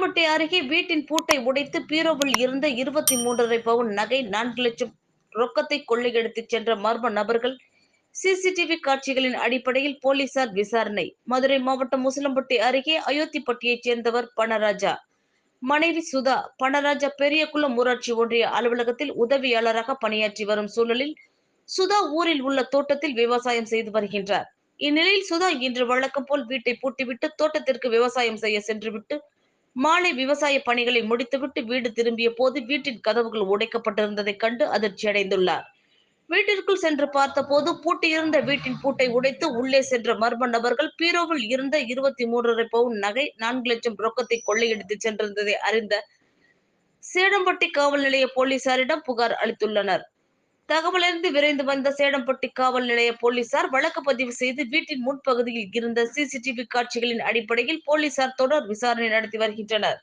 முசலம்பட்டி அருகே வீட்டின் பூட்டை உடைத்து பீரோவில் இருந்த இருபத்தி மூன்றரை பவுன் நகை நான்கு லட்சம் ரொக்கத்தை கொள்ளையடித்துச் சென்ற மர்ம நபர்கள் சிசிடிவி காட்சிகளின் அடிப்படையில் போலீசார் விசாரணை. மதுரை மாவட்டம் முசலம்பட்டி அருகே அயோத்திப்பட்டியைச் சேர்ந்தவர் பணராஜா. மனைவி சுதா பணராஜா பெரியகுளம் ஊராட்சி ஒன்றிய அலுவலகத்தில் உதவியாளராக பணியாற்றி வரும் சூழலில் சுதா ஊரில் உள்ள தோட்டத்தில் விவசாயம் செய்து வருகின்றார். இந்நிலையில் சுதா இன்று வழக்கம் போல் வீட்டை பூட்டிவிட்டு தோட்டத்திற்கு விவசாயம் செய்ய சென்றுவிட்டு மாலை விவசாய பணிகளை முடித்துவிட்டு வீடு திரும்பிய போது வீட்டின் கதவுகள் உடைக்கப்பட்டிருந்ததைக் கண்டு அதிர்ச்சியடைந்துள்ளார் வீட்டிற்குள் சென்று பார்த்தபோது பூட்டியிருந்த வீட்டின் பூட்டை உடைத்து உள்ளே சென்ற மர்ம நபர்கள் பீரோவில் இருந்த இருபத்தி மூன்றரை பவுன் நகை நான்கு லட்சம் ரொக்கத்தை கொள்ளையடித்து சென்றிருந்ததை அறிந்த சேடம்பட்டி காவல் நிலைய போலீசாரிடம் புகார் அளித்துள்ளனர். தகவலறிந்து விரைந்து வந்த சேடம்பட்டி காவல் நிலைய போலீசார் வழக்கு பதிவு செய்து வீட்டின் முன்பகுதியில் இருந்த சிசிடிவி காட்சிகளின் அடிப்படையில் போலீசார் தொடர் விசாரணை நடத்தி வருகின்றனர்.